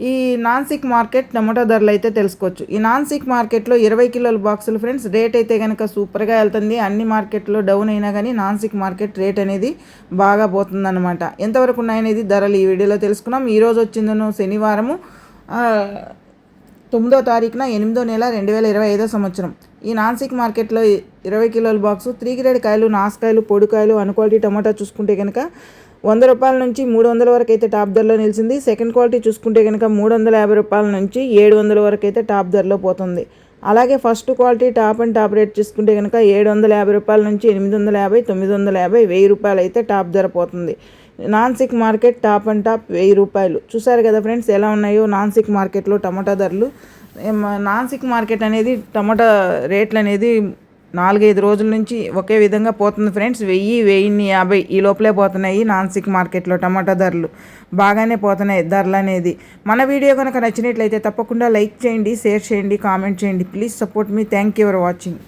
ఈ Nashik market tomato ధరలు అయితే తెలుసుకోవచ్చు. ఈ నాన్సిక్ మార్కెట్లో ఇరవై కిలోల బాక్సులు ఫ్రెండ్స్ రేట్ అయితే కనుక సూపర్గా వెళ్తుంది. అన్ని మార్కెట్లో డౌన్ అయినా కానీ నాన్సిక్ మార్కెట్ రేట్ అనేది బాగా పోతుందన్నమాట. ఎంతవరకు ఉన్నాయనేది ధరలు ఈ వీడియోలో తెలుసుకున్నాం. ఈరోజు వచ్చిందను శనివారము తొమ్మిదో తారీఖున ఎనిమిదో నెల రెండు వేల ఇరవై ఐదో సంవత్సరం. ఈ నాన్సిక్ మార్కెట్లో ఇరవై కిలోల బాక్సు త్రీ గ్రేడ్ కాయలు నాసుకాయలు పొడికాయలు అన్క్వాలిటీ టమాటా చూసుకుంటే కనుక వంద రూపాయల నుంచి మూడు వందల వరకు అయితే టాప్ ధరలో నిలిచింది. సెకండ్ క్వాలిటీ చూసుకుంటే కనుక మూడు వందల యాభై రూపాయల నుంచి ఏడు వందల వరకు అయితే టాప్ ధరలో పోతుంది. అలాగే first quality top and top rate చూసుకుంటే కనుక ఏడు వందల యాభై రూపాయల నుంచి ఎనిమిది వందల యాభై తొమ్మిది వందల యాభై వెయ్యి రూపాయలు అయితే టాప్ ధర పోతుంది. Non sick market top and top వెయ్యి రూపాయలు. చూసారు కదా ఫ్రెండ్స్ ఎలా ఉన్నాయో నాన్ సిక్ మార్కెట్లో టమాటా ధరలు. నాన్ సిక్ మార్కెట్ అనేది టమాటా రేట్లు అనేది నాలుగైదు రోజుల నుంచి ఒకే విధంగా పోతుంది ఫ్రెండ్స్. వెయ్యి వెయ్యిన్ని యాభై ఈ లోపలే పోతున్నాయి నాన్సిక్ మార్కెట్లో టమాటా ధరలు. బాగానే పోతున్నాయి ధరలు అనేది. మన వీడియో కనుక నచ్చినట్లయితే తప్పకుండా లైక్ చేయండి షేర్ చేయండి కామెంట్ చేయండి. Please support me. Thank you for watching.